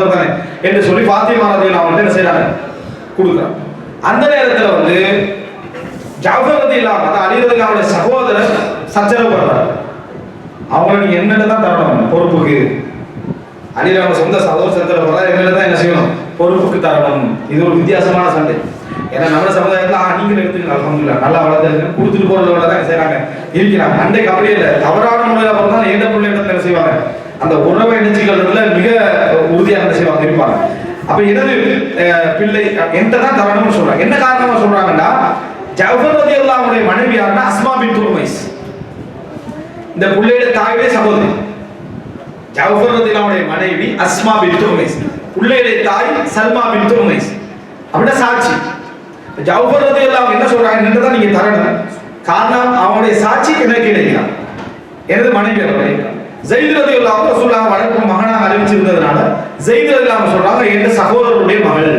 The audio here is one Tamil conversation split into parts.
சகோதரர் தானே என்று சொல்லி பாத்திமா ரதி வந்து என்ன செய்யறாங்க கொடுக்குறான் அந்த நேரத்துல வந்து ஜாஃபர் ரதி இல்லாம அதான் அலி அவருடைய சகோதரர் சச்சரவு பண்றாரு அவங்கள நீங்க என்னென்ன தான் தரணும்? பொறுப்புக்கு. அலிராம சொந்த சகோதர சச்சரவு பண்றாரு என்னென்ன தான் என்ன செய்யணும்? பொறுப்புக்கு தரணும். இது ஒரு வித்தியாசமான சண்டை. ஏன்னா நம்ம சமுதாயத்தில் ஆ நீங்க எடுத்துங்க அலமதுல்லா நல்லா வளர்த்து கொடுத்துட்டு போறத தான் செய்யறாங்க இருக்கிறாங்க. அன்றைக்கு அப்படியே இல்லை. தவறான முறையில் பார்த்தா எந்த பிள்ளை இடத்துல என்ன செய்வாங்க? அந்த உறவை இணைச்சிக்கிறதுல மிக உறுதியாக என்ன செய்வாங்க? இருப்பாங்க. அப்ப எனது பிள்ளை என்கிட்ட தான் தரணும்னு சொல்றாங்க. என்ன காரணமா சொல்றாங்கன்னா ஜஃபர் ரதி அல்லாவுடைய மனைவி யாருன்னா அஸ்மா பின் துருமைஸ் இந்த பிள்ளையோட தாயுடைய சகோதரி. ரதி அல்லாவுடைய மனைவி அஸ்மா பின் துருமைஸ் பிள்ளையுடைய தாய் சல்மா பின் துருமைஸ் அப்படின்னா சாட்சி. ஜவுபர் ரதி அல்லாஹ் என்ன சொல்றாங்க? என்னதான் நீங்க தரணும். காரணம் அவனுடைய சாட்சி எனக்கு கிடைக்கிறான் எனது மனைவி அவர் ஜெயித் ரதி இல்லாம ரசூலுல்லாஹ் வளர்ப்பு மகனாக அறிவிச்சிருந்ததுனால ஜெயித் ரதி அல்லாஹ் சொல்றாங்க என் சகோதரருடைய மகள்.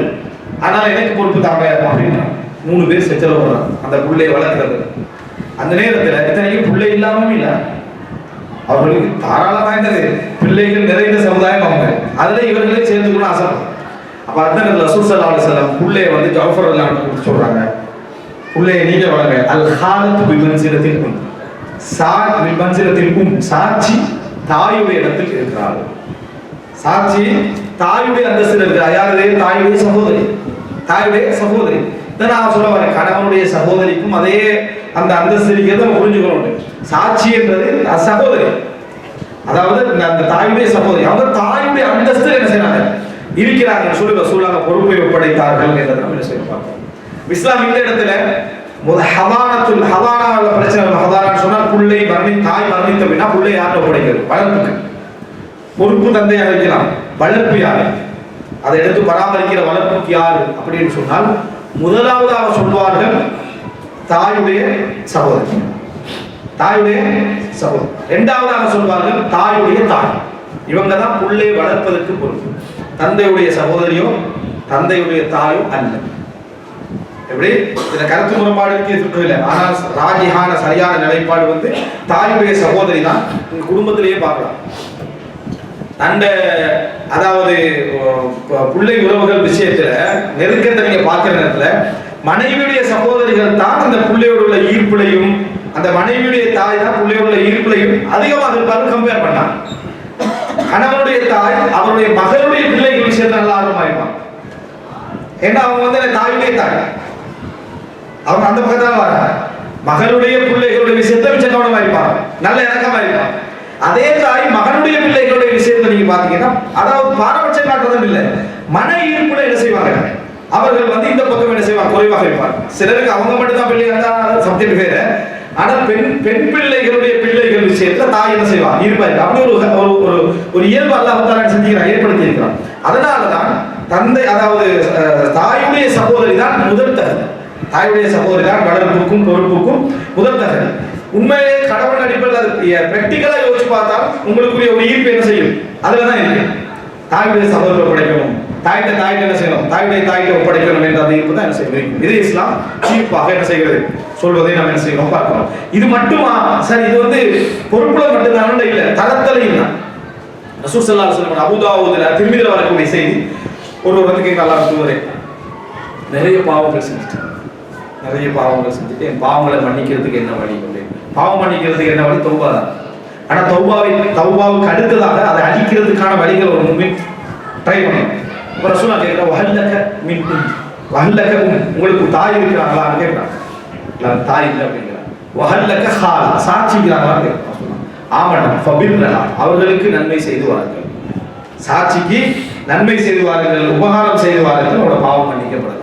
அதனால எனக்கு பொறுப்பு தாங்க அப்படின்னா மூணு பேர் செச்சல வர்றாங்க அந்த பிள்ளையை வளர்க்கறது அந்த நேரத்துல இத்தனைக்கும் பிள்ளை இல்லாமல் இல்லை. அவர்களுக்கு தாராளம் வாய்ந்தது பிள்ளைகள் நிறைந்த சமுதாயம் அவங்க. அதுல இவர்களே சேர்த்துக்கணும் ஆசை. அப்ப அந்த நேரத்தில் ரசூல் ஸல்லல்லாஹு அலைஹி வந்து ஜவஃபர் அல்லாஹ் கொடுத்து சொல்றாங்க. பிள்ளைய நீங்க வளங்க அல் ஹாலத்து விமன்சிரத்திற்கும் உம் சா சாட்சி தாயுடைய இடத்தில் இருக்கிறாள். சாட்சி தாயுடைய அந்தஸ்தில் இருக்கிறார். யாருடைய? தாயுடைய சகோதரி. தாயுடைய சகோதரி. இதை நான் சொல்ல வரேன். கணவனுடைய சகோதரிக்கும் அதே அந்த அந்தஸ்து இருக்கிறத நம்ம புரிஞ்சுக்கணும். சாட்சி என்றது சகோதரி. அதாவது அந்த தாயுடைய சகோதரி. அவங்க தாயுடைய அந்தஸ்து என்ன செய்யறாங்க இருக்கிறாங்க சொல்லுங்க சூழலாக பொறுப்பை ஒப்படைத்தார்கள் என்ற நம்ம என்ன செய்ய பார்ப்போம். இஸ்லாம் இந்த இடத்துல முதல் ஹதானத்துல் ஹதானாவில் பிரச்சனை இல்லை. ஹதானான்னு சொன்னால் புள்ளை மரணி தாய் மரணித்த அப்படின்னா புள்ளை யார்கிட்ட ஒப்படைக்கிறது? வளர்ப்புக்கு. பொறுப்பு தந்தையாக வைக்கலாம்? வளர்ப்பு யாரு அதை எடுத்து பராமரிக்கிற வளர்ப்புக்கு யாரு அப்படின்னு சொன்னால் முதலாவதாக சொல்வார்கள் தாயுடைய சகோதரி தாயுடைய சகோதரி இரண்டாவதாக சொல்வார்கள் தாயுடைய தாய். இவங்க தான் புள்ளை வளர்ப்பதற்கு பொறுப்பு. தந்தையுடைய சகோதரியோ தந்தையுடைய தாயோ அல்ல. எப்படி? இதுல கருத்து முரண்பாடு இருக்கு இல்லை. ஆனால் ராஜிஹான சரியான நிலைப்பாடு வந்து தாயுடைய சகோதரி தான் உங்க குடும்பத்திலேயே பார்க்கலாம். அந்த அதாவது பிள்ளை உறவுகள் விஷயத்துல நெருக்கத்தை நீங்க பார்க்கிற நேரத்துல மனைவியுடைய சகோதரிகள் தான் அந்த பிள்ளையோடு உள்ள ஈர்ப்புலையும் அந்த மனைவியுடைய தாய் தான் பிள்ளையோடு உள்ள ஈர்ப்புலையும் அதிகமாக இருப்பாரு கம்பேர் பண்ணாங்க கணவனுடைய தாய் அவருடைய மகளுடைய பிள்ளைகள் விஷயத்துல நல்லா ஆர்வமா ஏன்னா அவங்க வந்து தாயுடைய தாய். அவங்க அந்த பக்கத்தான் வராங்க. மகளுடைய பிள்ளைகளுடைய விஷயத்த மிச்சம் கவனமா நல்ல இறக்கமா இருப்பான் அதே தாய் மகனுடைய பிள்ளைகளுடைய விஷயத்த நீங்க பாத்தீங்கன்னா அதாவது பாரபட்சம் காட்டுறதும் இல்லை மன ஈர்ப்புல என்ன செய்வாங்க? அவர்கள் வந்து இந்த பக்கம் என்ன செய்வாங்க? குறைவாக இருப்பார் சிலருக்கு அவங்க மட்டும் தான் தான் சப்ஜெக்ட் வேற. ஆனா பெண் பெண் பிள்ளைகளுடைய பிள்ளைகள் விஷயத்துல தாய் என்ன செய்வான் இருப்பாரு அப்படி ஒரு ஒரு ஒரு ஒரு இயல்பு அல்லாஹ் தாலா செஞ்சுக்கிறான் ஏற்படுத்தி இருக்கிறான் அதனாலதான் தந்தை அதாவது தாயுடைய சகோதரி தான் முதல் தகுதி தாயுடைய சகோதரி தான் வளர்ப்புக்கும் பொறுப்புக்கும் முதல் தகவல். உண்மையிலே கடவுள் அடிப்படையில் அது பிராக்டிக்கலா யோசிச்சு பார்த்தா உங்களுக்குரிய ஒரு ஈர்ப்பு என்ன செய்யும்? அதில் தான் இருக்கு. தாயுடைய சகோதரர் ஒப்படைக்கணும். தாய்கிட்ட தாய்கிட்ட என்ன செய்யணும்? தாயுடைய தாய்கிட்ட ஒப்படைக்கணும் என்ற அந்த ஈர்ப்பு தான் என்ன செய்யும்? இது இஸ்லாம் சீப்பாக என்ன செய்கிறது? சொல்வதை நாம் என்ன செய்யணும்? பார்க்கணும். இது மட்டுமா? சார் இது வந்து பொறுப்புல மட்டும்தான் இல்ல. தரத்தலையும் தான். ரசூல் ஸல்லல்லாஹு அலைஹி வஸல்லம் அபூதாவூதுல வரக்கூடிய செய்தி ஒரு ஒருத்துக்கு கேட்கலாம் தூவரே நிறைய பாவங்கள் செஞ்சுட்டேன் நிறைய பாவங்களை செஞ்சுட்டு என் பாவங்களை மன்னிக்கிறதுக்கு என்ன வழி? அப்படின்னு பாவம் மன்னிக்கிறதுக்கு என்ன வழி? தௌபா தான். ஆனால் தௌபாவை தௌபாவுக்கு அடுத்ததாக அதை அழிக்கிறதுக்கான வழிகள் ஒரு முன்பின் ட்ரை பண்ணணும் அப்புறம் ரசூலா கேட்குற வஹல்லக மின் உம். வஹல்லக உங்களுக்கு தாய் இருக்கிறாங்களான்னு கேட்குறாங்க தாய் இல்லை அப்படிங்கிறாங்க. வஹல்லக ஹால். சாட்சிக்கிறாங்களான்னு கேட்குறாங்க ஆமணம் ஃபபிர்ரஹா. அவர்களுக்கு நன்மை செய்து வாருங்கள். சாட்சிக்கு நன்மை செய்து வாருங்கள். உபகாரம் செய்து வாருங்கள். அவரோட பாவம் மன்னிக்கப்படலாம்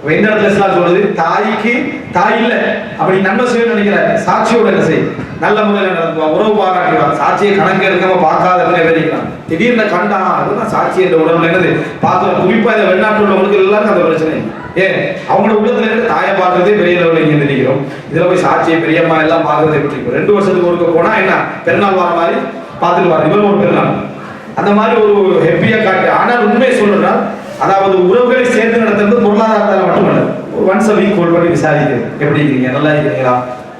இப்ப இடத்துல இஸ்லாம் சொல்றது தாய்க்கு தாய் இல்ல. அப்படி நன்மை செய்யணும்னு நினைக்கிறாரு சாட்சியோட என்ன செய். நல்ல முறையில் நடந்துவான் உறவு பாராட்டுவான். சாட்சியை கணக்கு எடுக்காம பார்க்காத விவரிக்கிறான் திடீர்னு கண்டா அதுதான் சாட்சி என்ற உடம்புல என்னது? பார்த்து குறிப்பா இந்த வெளிநாட்டு உள்ளவங்களுக்கு எல்லாருக்கும் அந்த பிரச்சனை. ஏன்? அவங்களோட உள்ளத்துல இருக்க தாயை பார்க்கறதே பெரிய லெவலில் இங்கே நினைக்கிறோம். இதுல போய் சாட்சியை பெரியம்மா எல்லாம் பார்க்கறதை எப்படி இருக்கும்? ரெண்டு வருஷத்துக்கு ஒருக்க போனா என்ன? பெருநாள் வர மாதிரி பார்த்துட்டு வர. இவரும் ஒரு பெருநாள். அந்த மாதிரி ஒரு ஹெப்பியா காட்டு. ஆனால் உண்மையை சொல்லணும்னா அதாவது உறவுகளை சேர்ந்து நடத்துறது பொருளாதாரத்தால் மட்டுமல்ல. ஒன்ஸ் வீக் கோல் பண்ணி விசாரிக்கிறது. எப்படி இருக்கீங்க? நல்லா இருக்கிறீங்களா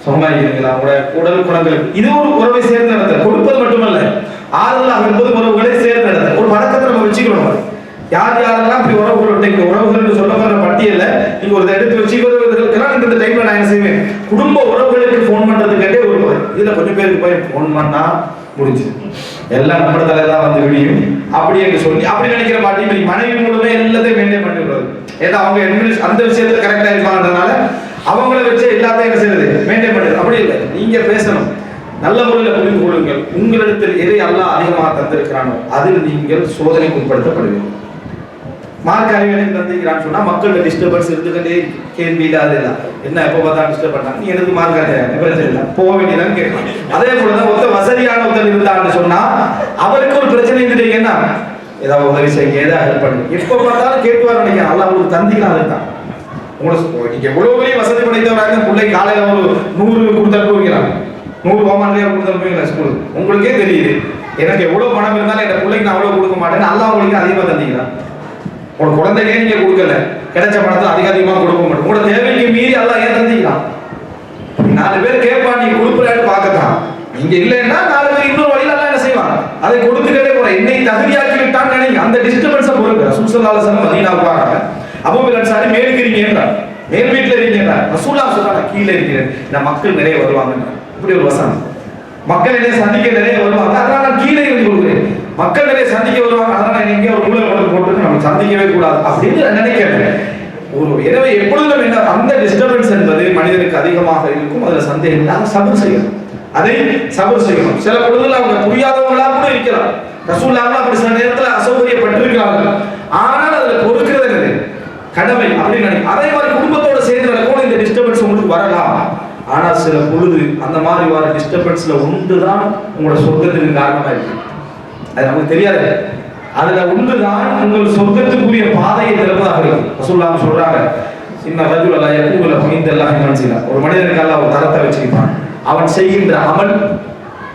சுகமா இருக்கிறீங்களா உங்களோட உடல் குணங்கள் இது ஒரு உறவை சேர்ந்து நடத்த கொடுப்பது மட்டுமல்ல. ஆறுதலாக இருப்பது உறவுகளை சேர்ந்து நடத்த ஒரு பழக்கத்தை நம்ம வச்சுக்கணும். யார் யாரெல்லாம் இப்படி உறவுகள் இங்க சொல்ல வர பட்டியல நீங்க ஒரு எடுத்து வச்சு இவர்களுக்கெல்லாம் இந்த டைம்ல நான் என்ன செய்வேன்? குடும்ப உறவுகளுக்கு ஃபோன் பண்றதுக்கே ஒரு இதுல கொஞ்சம் பேருக்கு போய் ஃபோன் பண்ணா முடிஞ்சு எல்லாம் நம்ம தலையில தான் வந்து விடியும் அப்படி என்று சொல்லி அப்படி நினைக்கிற மாட்டி இப்ப மனைவி மூலமே எல்லாத்தையும் மெயின்டைன் பண்ணிடுறது ஏன்னா அவங்க administ- அந்த விஷயத்துல கரெக்டா இருப்பாங்கன்றதுனால அவங்கள வச்சு எல்லாத்தையும் என்ன செய்யறது மெயின்டைன் பண்ணுறது அப்படி இல்லை. நீங்க பேசணும். நல்ல முறையில் புரிந்து கொள்ளுங்கள். உங்களிடத்தில் எதை எல்லாம் அதிகமாக தந்திருக்கிறானோ அதில் நீங்கள் சோதனைக்கு உட்படுத்தப்படுவீர்கள். மார்க் அறிவியலையும் தந்திருக்கிறான்னு சொன்னா மக்களோட டிஸ்டர்பன்ஸ் இருந்துகிட்டே கேள்வி இல்லாத இல்லை என்ன எப்போ பார்த்தா டிஸ்டர்ப் பண்ணாங்க நீ எனக்கு மார்க் அறிவியல் இல்லை. போக வேண்டியதான் கேட்கலாம் அதே போல தான் ஒருத்தர் வசதியான ஒருத்தர் இருந்தான்னு சொன்னா அவருக்கு ஒரு பிரச்சனை இருந்துட்டு என்ன? ஏதாவது உதவி செய்ய ஏதாவது ஹெல்ப் பண்ணுங்க. எப்போ பார்த்தாலும் கேட்டுவார் நினைக்கிறேன். அல்ல உங்களுக்கு தந்திக்கலாம் அதுதான் உங்களுக்கு நீங்க எவ்வளவு பெரிய வசதி படைத்தவராக பிள்ளை காலையில ஒரு நூறு கொடுத்தாலும் அனுப்புவீங்களா நூறு கோமாண்டியார் கொடுத்து அனுப்புவீங்களா ஸ்கூல் உங்களுக்கே தெரியுது. எனக்கு எவ்வளவு பணம் இருந்தாலும் என் பிள்ளைக்கு நான் அவ்வளவு கொடுக்க மாட்டேன் அல்லா உங்களுக்கு அதிகமா தந்திக்கிறான் உன் குழந்தைக்கே நீங்க கொடுக்கல. கிடைச்ச பணத்தை அதிக அதிகமா கொடுக்க மாட்டோம் உங்களோட தேவைக்கு மீறி எல்லாம் ஏன் நாலு பேர் கேட்பா நீ கொடுக்குறான்னு பார்க்கத்தான். நீங்க இல்லைன்னா நாலு பேர் இன்னொரு வழியில எல்லாம் என்ன செய்வாங்க? அதை கொடுத்துக்கிட்டே போற என்னை தகுதியாக்கி விட்டான்னு நினைங்க. அந்த டிஸ்டர்பன்ஸை பொறுங்க. ரசூல் சல்லல்லாஹு அலைஹி மதீனாவுக்கு வராங்க. அபூபக்கர் அன்சாரி மேலுக்கு இருக்கீங்கன்றார் மேல் வீட்டுல இருக்கீங்கன்றார் ரசூலா சொல்றாங்க கீழே இருக்கிறேன். இந்த மக்கள் நிறைய வருவாங்க இப்படி ஒரு வசனம். மக்கள் நிறைய சந்திக்க நிறைய வருவாங்க. அதனால நான் கீழே இருந்து கொடுக்குறேன் மக்கள் நிறைய சந்திக்க வருவாங்க. அதனால எங்கேயோ ஒரு ஊழல் கொண்டு போட்டு நம்ம சந்திக்கவே கூடாது அப்படின்னு நான் நினைக்கிறேன். ஒரு எனவே எப்பொழுதும் என்ன அந்த டிஸ்டர்பன்ஸ் என்பது மனிதனுக்கு அதிகமாக இருக்கும். அதுல சந்தேகம் இல்லாமல் சபர் செய்யணும். அதை சபர் செய்யணும். சில பொழுதுல அவங்க புரியாதவங்களா கூட இருக்கலாம். ரசூல்லாங்க அப்படி சில நேரத்துல அசௌகரியப்பட்டிருக்கிறார்கள். ஆனால் அதுல பொறுக்கிறது என்னது? கடமை அப்படின்னு நினைக்கும். அதே மாதிரி குடும்பத்தோட சேர்ந்து நடக்கும் இந்த டிஸ்டர்பன்ஸ் உங்களுக்கு வரலாம். ஆனால் சில பொழுது அந்த மாதிரி வர டிஸ்டர்பன்ஸ்ல ஒன்றுதான் உங்களோட சொர்க்கத்துக்கு காரணமாக இருக்கு. அது நமக்கு தெரியாது. அதுல ஒன்றுதான் உங்கள் சொர்க்கத்துக்குரிய பாதையை திறப்பதாக இருக்கு. ரசூலுல்லாஹ் சொல்றாங்க இன்ன ரஜுல லா யகூல ஃபைந்தல்லாஹி மன்சிலா. ஒரு மனிதனுக்கு அல்லாஹ் ஒரு தரத்தை வச்சிருப்பான். அவன் செய்கின்ற அமல்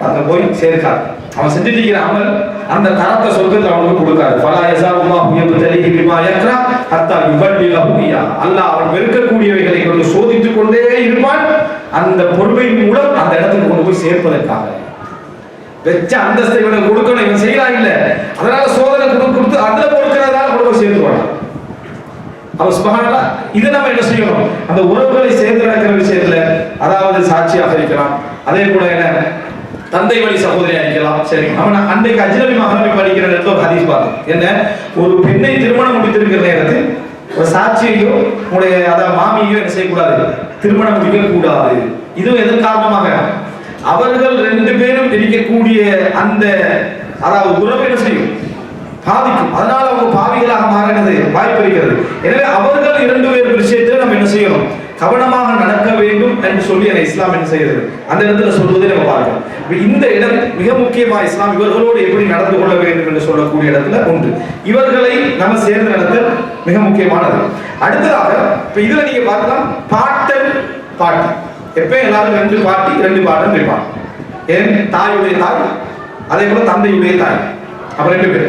அங்க போய் சேர்க்காது. அவன் செஞ்சுட்டு இருக்கிற அமல் அந்த தரத்தை சொர்க்கத்தை அவனுக்கு கொடுக்காது. ஃபலா யஸாவுல்லாஹு யப்தலிஹி பிமா ஏற்றா அத்தா யுபல்லிலஹு புரியா அல்லாஹ் அவன் வெறுக்கக்கூடியவைகளை கொண்டு சோதித்துக் கொண்டே இருப்பான். அந்த பொறுமையின் மூலம் அந்த இடத்துக்கு கொண்டு போய் சேர்ப்பதற்காக. வெச்ச அந்தஸ்தை இவனுக்கு கொடுக்கணும். இவன் செய்யலாம் இல்ல. அதனால சோதனை கொடுத்து கொடுத்து அதுல கொடுக்கறதால கொண்டு சேர்ந்து சேர்த்து போறான் அவ இதை நம்ம என்ன செய்யணும்? அந்த உறவுகளை சேர்ந்து நடக்கிற விஷயத்துல அதாவது சாட்சியாக இருக்கலாம். அதே போல என்ன? தந்தை வழி சகோதரியா இருக்கலாம். சரி. அவன் அன்றைக்கு அஜ்னபி மகனபி படிக்கிற நேரத்தில் ஒரு ஹதீஸ் பார்த்தோம் என்ன? ஒரு பெண்ணை திருமணம் முடித்திருக்கிற நேரத்தில் ஒரு சாட்சியையோ உடைய அதாவது மாமியையோ என்ன செய்யக்கூடாது? திருமணம் முடிக்க கூடாது இதுவும் எதன் காரணமாக? அவர்கள் ரெண்டு பேரும் இருக்கக்கூடிய அந்த அதாவது உறவு என்ன செய்யும்? பாதிக்கும். அதனால அவங்க பாவிகளாக மாறினது வாய்ப்பு இருக்கிறது எனவே அவர்கள் இரண்டு பேர் விஷயத்தில் நம்ம என்ன செய்யணும்? கவனமாக நடக்க வேண்டும் என்று சொல்லி என இஸ்லாம் என்ன செய்கிறது? அந்த இடத்துல சொல்வதை நம்ம பார்க்கிறோம் இந்த இடம் மிக முக்கியமா இஸ்லாம் இவர்களோடு எப்படி நடந்து கொள்ள வேண்டும் என்று சொல்லக்கூடிய இடத்துல ஒன்று. இவர்களை நம்ம சேர்ந்து இடத்துல மிக முக்கியமானது. அடுத்ததாக இப்ப இதுல நீங்க பார்க்கலாம் பாட்டல் பாட்டு. எப்ப எல்லாரும் ரெண்டு பாட்டி ரெண்டு பாட்டும் இருப்பாங்க ஏன் தாயுடைய தாய் அதே போல தந்தையுடைய தாய். அப்ப ரெண்டு பேர்.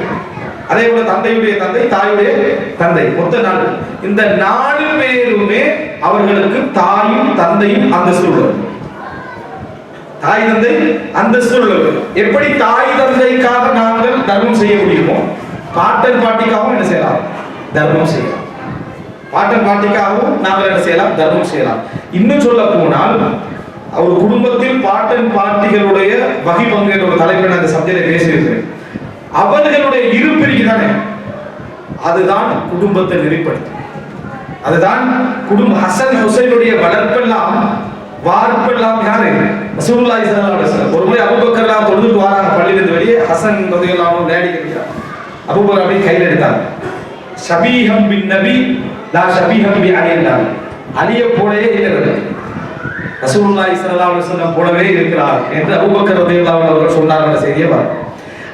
அதே போல தந்தையுடைய தந்தை தாயுடைய தந்தை. மொத்த நாலு இந்த நாலு பேருமே அவர்களுக்கு தாயும் தந்தையும் அந்தஸ்து சூழல் தாய் தந்தை அந்தஸ்து சூழல் எப்படி தாய் தந்தைக்காக நாங்கள் தர்மம் செய்ய முடியுமோ பாட்டன் பாட்டிக்காகவும் என்ன செய்யலாம்? தர்மம் செய்யலாம். பாட்டன் பாட்டிக்காகவும் நாங்கள் என்ன செய்யலாம் தர்மம் செய்யலாம் இன்னும் சொல்ல போனால் ஒரு குடும்பத்தில் பாட்டன் பாட்டிகளுடைய வகை பங்கு என்ற ஒரு தலைப்பில் அந்த சப்ஜெக்டை பேசியிருக்கிறேன். அவர்களுடைய இருப்பிற்கு தானே? அதுதான் குடும்பத்தை நெறிப்படுத்தும். அதுதான் குடும்ப ஹசன் ஹுசைனுடைய வளர்ப்பெல்லாம் வார்ப்பெல்லாம் யாரு? ரசூலுல்லாஹி ஸல்லல்லாஹு ஒரு முறை அபூபக்கர்லாம் தொழுதுட்டு வராங்க பள்ளியிலிருந்து வெளியே ஹசன் ரலியல்லாஹு அன்ஹு நேடி இருக்கிறார் அபூபக்கர் அப்படியே கையில் எடுத்தாங்க. ஷபீஹம் பின் நபி நான் ஷபீஹம் பி அலி என்றார் அலியை போலவே இருக்கிறது. இவர். ரசூலுல்லாஹி ஸல்லல்லாஹு அலைஹி வஸல்லம் போலவே இருக்கிறார் என்று அபூபக்கர் ரலியல்லாஹு அன்ஹு அவர்கள் சொன்னார் என்ற செய்தியை பாருங்க.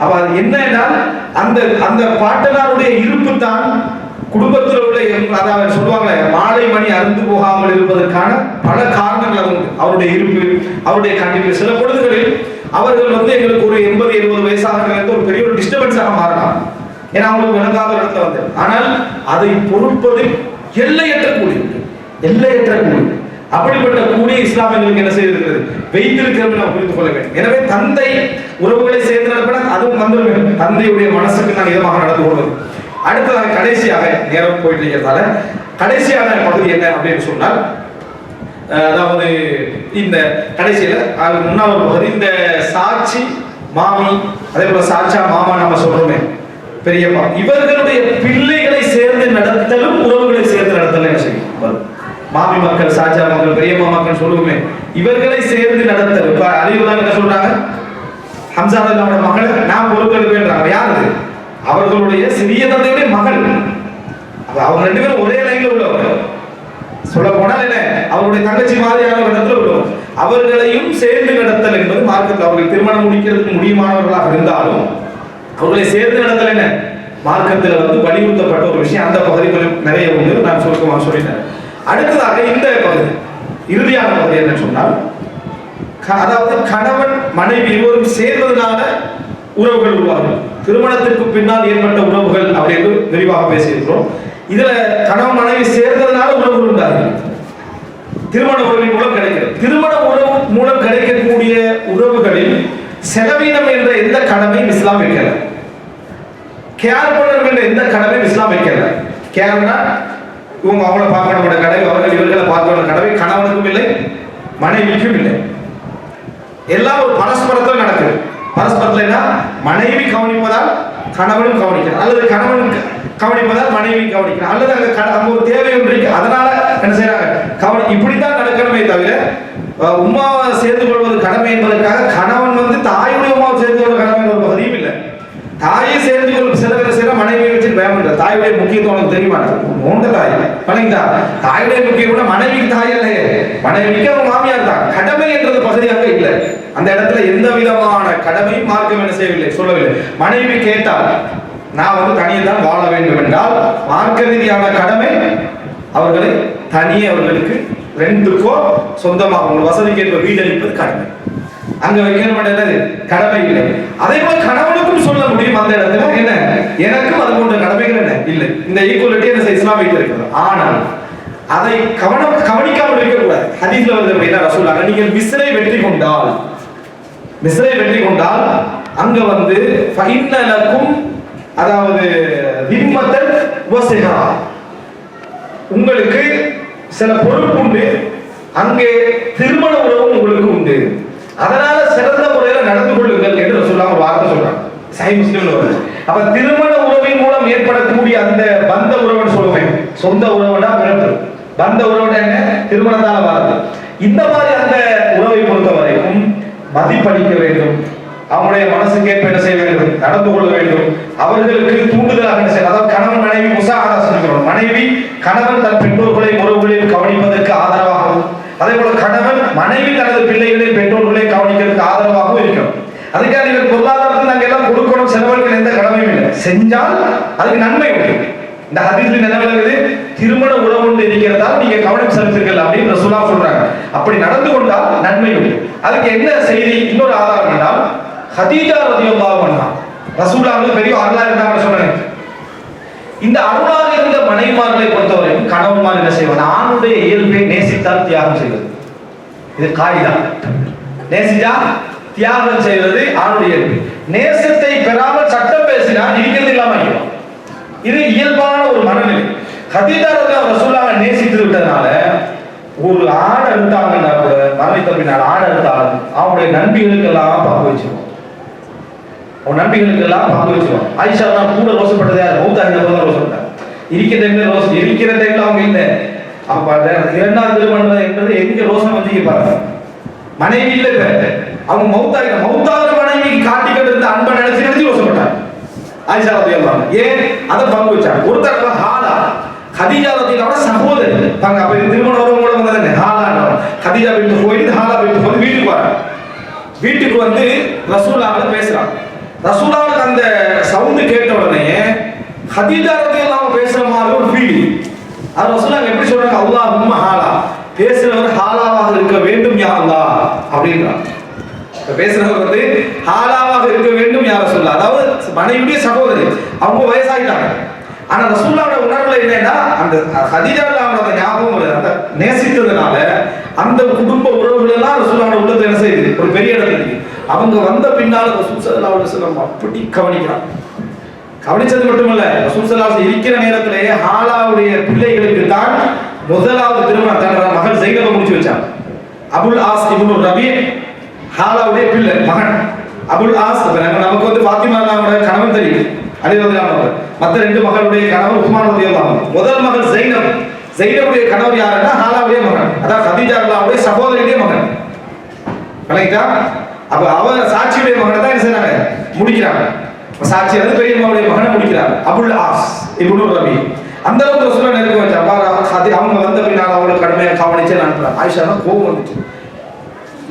அப்ப அது என்னன்னா அந்த அந்த பாட்டனாருடைய இருப்பு தான் குடும்பத்தில் உள்ள அதாவது சொல்லுவாங்க மாலை மணி அருந்து போகாமல் இருப்பதற்கான பல காரணங்கள் உண்டு. அவருடைய இருப்பு அவருடைய கண்டிப்பு. சில பொழுதுகளில் அவர்கள் வந்து எங்களுக்கு ஒரு எண்பது எழுபது வயசாக ஒரு பெரிய ஒரு டிஸ்டர்பன்ஸாக மாறலாம். ஏன்னா அவங்களுக்கு விளங்காத இடத்துல வந்து ஆனால் அதை பொறுப்பது எல்லையற்ற கூலி. எல்லையற்ற கூலி. அப்படிப்பட்ட கூலி இஸ்லாம் எங்களுக்கு என்ன செய்திருக்கிறது? வைத்திருக்கிறது நாம் புரிந்து கொள்ள வேண்டும். எனவே தந்தை உறவுகளை சேர்ந்து நடப்பட அதுவும் வந்துட தந்தையுடைய மனசுக்கு நான் இதமாக நடந்து கொள்வது. அடுத்ததாக கடைசியாக நேரம் போயிட்டு இருக்கிறதால கடைசியான பகுதி என்ன அப்படின்னு சொன்னால் அதாவது இந்த கடைசியில் அதுக்கு முன்னாள் பகுதி இந்த சாட்சி மாமி அதே போல சாட்சா மாமா நம்ம சொல்றோமே. பெரியப்பா இவர்களுடைய பிள்ளைகளை சேர்ந்து நடத்தலும் உறவுகளை சேர்ந்து நடத்தலும் செய்யும்? மாமி மக்கள் சாச்சா மக்கள் பெரியம்மா மக்கள் சொல்லுவோமே இவர்களை சேர்ந்து நடத்தல். இப்ப அலிவுல்லா என்ன சொல்றாங்க? ஹம்சா அவரோட மகள் நான் பொறுப்பெடுப்பேன்றாங்க யார் அவர்களுடைய சிறிய தந்தையுடைய மகள். அவங்க ரெண்டு பேரும் ஒரே லைன்ல உள்ளவங்க. சொல்ல போனால் என்ன? அவருடைய தங்கச்சி மாதிரியான இடத்துல உள்ளவங்க. அவர்களையும் சேர்ந்து நடத்தல் என்பது மார்க்கத்தில் அவர்கள் திருமணம் முடிக்கிறதுக்கு முடியுமானவர்களாக இருந்தாலும் அவர்களை சேர்ந்து நடத்தல் என்ன? மார்க்கத்தில் வந்து வலியுறுத்தப்பட்ட ஒரு விஷயம். அந்த பகுதி கொஞ்சம் நிறைய உண்டு. நான் சுருக்கமாக சொல்லிட்டேன். அடுத்ததாக இந்த பகுதி இறுதியான பகுதி என்ன சொன்னால் க- அதாவது கணவன் மனைவி இருவரும் சேர்வதனால உறவுகள் உருவாகும். திருமணத்திற்கு பின்னால் ஏற்பட்ட உறவுகள் அப்படின்னு விரிவாக பேசியிருக்கிறோம். இதுல கணவன் மனைவி சேர்ந்ததுனால உறவுகள் உண்டாகுது திருமண உறவின் மூலம் கிடைக்கிறது. திருமண உறவு மூலம் கிடைக்கிறது செலவீனம் என்ற எந்த கடமையும் இஸ்லாம் வைக்கல. கேர் பண்ணணும் என்ற எந்த கடமையும் இஸ்லாம் வைக்கல. கேர்னா இவங்க அவங்கள பார்க்கணும் கடவை அவர்கள் இவர்களை பார்க்கணும் கடமை கணவனுக்கும் இல்லை மனைவிக்கும் இல்லை. எல்லாம் ஒரு பரஸ்பரத்தில் நடக்குது. பரஸ்பரத்தில் மனைவி கவனிப்பதால் கணவனும் கவனிக்கிறார் அல்லது கணவன் கவனிப்பதால் மனைவி கவனிக்கிறார் அல்லது அங்கே கட- ஒரு தேவை ஒன்று அதனால என்ன செய்யறாங்க? கவனி இப்படித்தான் நடக்கணுமே தவிர உமாவை சேர்ந்து கொள்வது கடமை என்பதற்காக கணவன் வந்து தாயுடைய உமாவை சேர்ந்து கொள்வது கடமை என்ற ஒரு இல்லை. தாயை சேர்ந்து கொள்ளும் சில பேர் சில மனைவியை வச்சு பயப்படுற தாயுடைய முக்கியத்துவம் உனக்கு தெரியுமா மூன்று தாய். பழங்கிட்டா தாயுடைய முக்கியம் மனைவிக்கு தாய் இல்லையே. மனைவிக்கு அவங்க மாமியார் தான். கடமை என்றது பகுதியாக இல்லை. அந்த இடத்துல எந்த விதமான கடமையும் மார்க்கம் என்ன செய்யவில்லை சொல்லவில்லை. மனைவி கேட்டால் நான் வந்து தனியே தான் வாழ வேண்டும் என்றால் மார்க்க ரீதியான கடமை அவர்களை தனியே அவர்களுக்கு ரெண்டுக்கோ சொந்தமாக உங்கள் வசதிக்கு ஏற்ப வீடு அளிப்பது கடமை அங்க வைக்கணும் என்னது கடமை இல்லை. அதே போல கணவனுக்கும் சொல்ல முடியும் அந்த இடத்துல. என்ன? எனக்கும் அது போன்ற கடமைகள் என்ன? இல்லை. இந்த ஈக்குவலிட்டி என்ன செய்ய இருக்கிறது. ஆனால் அதை கவனம் கவனிக்காமல் இருக்கக்கூடாது. ஹதீஸ்ல வந்து அப்படின்னா ரசூலாக நீங்கள் மிஸ்ரை வெற்றி கொண்டால் மிஸ்ரை வெற்றி கொண்டால் அங்க வந்து ஃபைனலக்கும் அதாவது திம்மத்தன் உங்களுக்கு சில பொறுப்பு உண்டு. அங்கே திருமண உறவும் உங்களுக்கு உண்டு. அதனால சிறந்த முறையில் நடந்து கொள்ளுங்கள் என்று சொல்லாம ஒரு வார்த்தை சொல்றாங்க. சை முஸ்லீம்ல வருது அப்ப திருமண உறவின் மூலம் ஏற்படக்கூடிய அந்த பந்த உறவுன்னு சொல்லுவேன் சொந்த உறவுனா பிறப்பு. பந்த உறவுனா என்ன? திருமணத்தால வார்த்தை இந்த மாதிரி அந்த உறவை பொறுத்த வரைக்கும் மதிப்பளிக்க வேண்டும். அவங்களுடைய மனசுக்கு ஏற்ப என்ன செய்ய வேண்டும்? நடந்து கொள்ள வேண்டும். அவர்களுக்கு தூண்டுதலாக என்ன செய்ய அதாவது கணவன் மனைவி முசாகரா சொல்கிறோம் மனைவி கணவன் தன் பெற்றோர்களை உறவுகளையும் கவனிப்பதற்கு ஆதரவாகவும் அதே போல கணவன் மனைவி தனது பிள்ளைகளை பெற்றோர்களை கவனிக்கிறதுக்கு ஆதரவாகவும் இருக்கணும். அதுக்காக நீங்கள் பொருளாதாரத்தில் நாங்கள் எல்லாம் கொடுக்கணும். செலவழிக்கிற எந்த கடமையும் இல்லை. செஞ்சால் அதுக்கு நன்மை உண்டு. இந்த ஹதீஸ்ல என்ன திருமண உறவு ஒன்று இருக்கிறதால் நீங்க கவனம் செலுத்துங்கள் அப்படின்னு ரசூலா சொல்றாங்க. அப்படி நடந்து கொண்டால் நன்மை உண்டு. அதுக்கு என்ன செய்தி? இன்னொரு ஆதாரம் என்றால் ஹதீஜா ரதியல்லாஹு அன்ஹா. ரசூலா வந்து பெரிய அருளா இருந்தாங்கன்னு சொன்னேன். இந்த அருளாக இருந்த மனைவிமார்களை பொறுத்தவரைக்கும் கணவன்மார் என்ன செய்வான் ஆணுடைய இயல்பை நேசித்தால் தியாகம் செய்வது. இது காயிதா. நேசித்தா தியாகம் செய்வது ஆணுடைய இயல்பு. நேசத்தை பெறாமல் சட்டம் பேசினால் இருக்கிறது இல்லாம இது இயல்பான ஒரு மனநிலை. ஹதீஜா ரசூலாக நேசித்து விட்டதுனால ஒரு ஆண் அழுத்தாங்கன்னா கூட மரணித்த பின்னால் ஆண் அறுத்தாலும் அவனுடைய நண்பிகளுக்கு எல்லாம் பங்கு உன் அவன் எல்லாம் பங்கு வச்சிருவான் ஆயிஷா தான் கூட ரோசப்பட்டது யார்? மௌத்தா இந்த தான் ரோசப்பட்டார் இருக்கிற டைம்ல ரோஸ் இருக்கிற டைம்ல அவங்க இல்லை. அப்ப அந்த இரண்டாவது திருமணம் என்பது எங்க ரோசம் வந்து பாருங்க. மனைவி இல்ல இப்ப. அவங்க மௌத்தாயிட்ட மௌத்தாகிற மனைவி காட்டிக்கிட்டு இருந்த அன்பை நினைச்சு நினைச்சு ரோசப்பட்டாங்க. ஆயிஷா ரதி ஏன்? அதை பங்கு வச்சாங்க. ஒரு தடவை ஹாலா. ஹதீஜா ரதியோட சகோதரி. பாங்க அப்ப திருமணம் திருமண கூட வந்தது ஹாலா ஹதீஜா வீட்டுக்கு போயிட்டு ஹாலா வீட்டுக்கு வந்து வீட்டுக்கு வராங்க. வீட்டுக்கு வந்து ரசூலாவை பேசுறாங்க. ரசூலாவுக்கு அந்த சவுண்டு கேட்ட உடனே ஹதீஜா இல்லாமல் பேசுற மாதிரி ஒரு ஃபீலிங் அது ரசூலாங்க எப்படி சொல்றாங்க? அல்லாஹும்ம ஹாலா. பேசுறவர் ஹாலாவாக இருக்க வேண்டும் யா அல்லா அப்படின்றாங்க. பேசுறவர் வந்து ஹாலாவாக இருக்க வேண்டும் யார சொல்ல அதாவது மனைவியுடைய சகோதரி அவங்க வயசாகிட்டாங்க ஆனா ரசூல்லாவோட உணர்வுல என்னன்னா அந்த ஹதீஜா அவனோட ஞாபகம் வருது. அந்த நேசித்ததுனால அந்த குடும்ப உறவுகள் எல்லாம் ரசூல்லாவோட உள்ளத்துல என்ன செய்யுது? ஒரு பெரிய இடத்துல அவங்க வந்த பின்னால ரசூல் சல்லா அலைஹி வஸல்லம் அப்படி கவனிக்கிறான். கவனிச்சது மட்டுமல்ல ரசூல் நேரத்திலேயே ஹாலாவுடைய பிள்ளைகளுக்கு தான் முதலாவது திருமணம் தன்னோட மகள் ஜெயினப முடிச்சு வச்சான். அபுல் ஆஸ் இப்னு ரபி ஹாலாவுடைய பிள்ளை மகன். அபுல் ஆஸ் நமக்கு வந்து பாத்திமா கணவன் தெரியும் அலி மற்ற ரெண்டு மகளுடைய கணவர் உஸ்மான் ரலியல்லாஹு முதல் மகள் ஜெயினப் ஜெயினபுடைய கணவர் யாருன்னா ஹாலாவுடைய மகன். அதான் கதீஜா அல்லாவுடைய சகோதரியுடைய மகன். கரெக்டா? அப்ப அவர் சாட்சியுடைய மகனை தான் என்ன செய்யறாங்க முடிக்கிறாங்க. சாட்சி அது பெரியம்மாவுடைய மகனை முடிக்கிறாங்க. Abul As ibn Rabi. அந்த அளவுக்கு ரசூலா நெருக்க வச்சா பாரு அது அவங்க வந்த பின்னால் அவங்களை கடுமையாக கவனிச்சு அனுப்புறாங்க ஆயிஷா தான் கோபம் வந்துச்சு.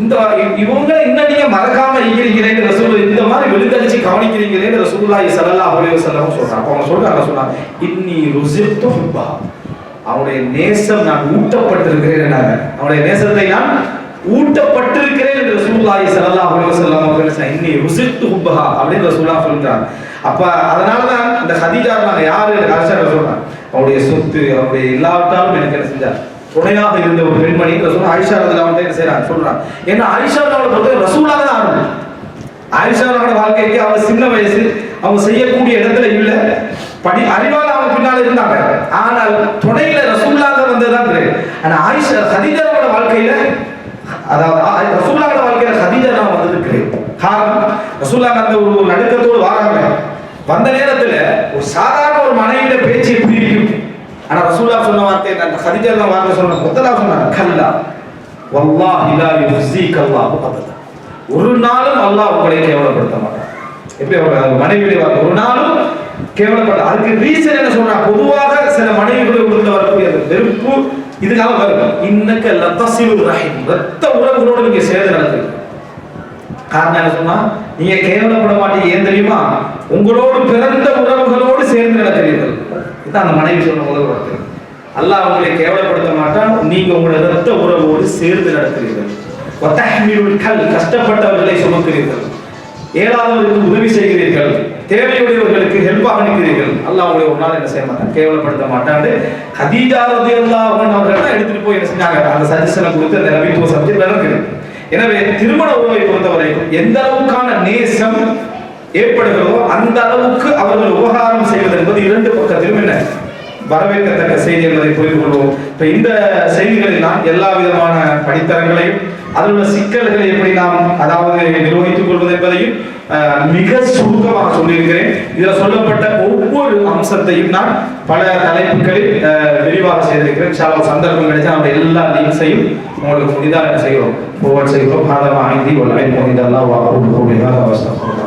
இந்த இவங்க என்ன நீங்க மறக்காம இருக்கிறீங்களேன்னு ரசூல் இந்த மாதிரி வெளித்தடிச்சு கவனிக்கிறீங்களேன்னு ரசூலுல்லாஹி ஸல்லல்லாஹு அலைஹி வஸல்லம் சொல்றாங்க அவங்க சொல்றாங்க சொன்னாங்க இன்னி ருசித்து அவனுடைய நேசம் நான் ஊட்டப்பட்டிருக்கிறேன் அவனுடைய நேசத்தை நான் ஊட்டப்பட்டிருக்கிறேன் என்று ரசூலுல்லாஹி ஸல்லல்லாஹு அலைஹி வஸல்லம் அவர்கள் சொன்னாங்க. ருசித்து ஹுப்பஹா அப்படின்னு ரசூலுல்லாஹ் சொல்றாங்க. அப்ப அதனால தான் அந்த ஹதீஜா நாங்க யாரு? அரசர் சொல்றாங்க அவருடைய சொத்து அவருடைய எல்லாவற்றாலும் எனக்கு என்ன செஞ்சார்? துணையாக இருந்த ஒரு பெண்மணி ரசூல் ஆயிஷா ரதில் வந்து என்ன செய்யறாங்க சொல்றாங்க. ஏன்னா ஆயிஷா அவளை பொறுத்த ரசூலாக தான் ஆரம்பம் ஆயிஷாவோட வாழ்க்கைக்கு அவங்க சின்ன வயசு அவங்க செய்யக்கூடிய இடத்துல இல்ல. படி அறிவால அவங்க பின்னால இருந்தாங்க. ஆனால் துணையில ரசூலாக வந்ததுதான் ஆனா ஆயிஷா ஹதீஜாவோட வாழ்க்கையில அதாவது ஆ- ரசூலாவோட வாழ்க்கையில ஹதீஜா தான் வந்திருக்கிறேன். காரணம் ரசூலாங்க அந்த ஒரு நடுக்கத்தோடு வாராங்க. வந்த நேரத்துல ஒரு சாதாரண ஒரு மனைவியில பேச்சு எப்படி இருக்கும்? ஆனா ரசூல்லா சொன்ன வார்த்தை அந்த ஹதீஜா தான் வார்த்தை சொன்ன முதலா சொன்னாங்க கல்லா வல்லா லா யுஸீக அல்லாஹு அபதா ஒரு நாளும் அல்லாஹ் உங்களை கேவலப்படுத்த மாட்டான். எப்படி அவர் மனைவியுடைய வார்த்தை? ஒரு நாளும் கேவலப்பட்ட அதுக்கு ரீசன் என்ன சொல்றா பொதுவாக சில மனைவிகளை உள்ள வரக்கூடிய வெறுப்பு இதுக்காக வரும் இன்னக்க லத்தசிலு ரஹீம். ரத்த உறவுகளோடு நீங்க சேர்ந்து நடக்கிறீங்க காரணம் என்ன சொன்னா நீங்க கேவலப்பட மாட்டீங்க. ஏன் தெரியுமா? உங்களோடு பிறந்த உறவுகளோடு சேர்ந்து நடக்கிறீர்கள். இதுதான் அந்த மனைவி சொன்ன முதல் வார்த்தை. அல்லாஹ் உங்களை கேவலப்படுத்த மாட்டான். நீங்க உங்களோட ரத்த உறவோடு சேர்ந்து நடக்கிறீர்கள். கல் கஷ்டப்பட்டவர்களை சுமக்கிறீர்கள். ஏழாதவர்களுக்கு உதவி செய்கிறீர்கள். தேவையுடையவர்களுக்கு ஹெல்ப்பாக நிற்கிறீர்கள். அல்லாஹ் உங்களை ஒரு நாள் என்ன செய்ய மாட்டான்? கேவலப்படுத்த மாட்டாண்டு ஹதீஜா ரலியல்லாஹு அன்ஹா அவர்கள் தான் எடுத்துட்டு போய் என்ன செஞ்சாங்க? அந்த சஜஷனை கொடுத்து அந்த நபித்துவ சப்ஜெக்ட் நடக்குது எனவே திருமண உறவை பொறுத்தவரைக்கும் எந்த அளவுக்கான நேசம் ஏற்படுகிறதோ அந்த அளவுக்கு அவர்கள் உபகாரம் செய்வது என்பது இரண்டு பக்கத்திலும் என்ன? வரவேற்கத்தக்க செய்தி என்பதை புரிந்து கொள்வோம். இப்போ இந்த செய்திகளில் நான் எல்லா விதமான படித்தரங்களையும் அதில் உள்ள சிக்கல்களை எப்படி நாம் அதாவது நிர்வகித்துக் கொள்வது என்பதையும் மிக சுருக்கமாக சொல்லியிருக்கிறேன். இதில் சொல்லப்பட்ட ஒவ்வொரு அம்சத்தையும் நான் பல தலைப்புகளில் விரிவாக செய்திருக்கிறேன். சால சந்தர்ப்பம் கிடைச்சா நம்ம எல்லா லிங்க்ஸையும் உங்களுக்கு புதிதாக செய்கிறோம் ஒவ்வொரு செய்கிறோம் பாதமாக ஐந்தி ஒரு ஐந்து இதெல்லாம் வாங்க அவசரம்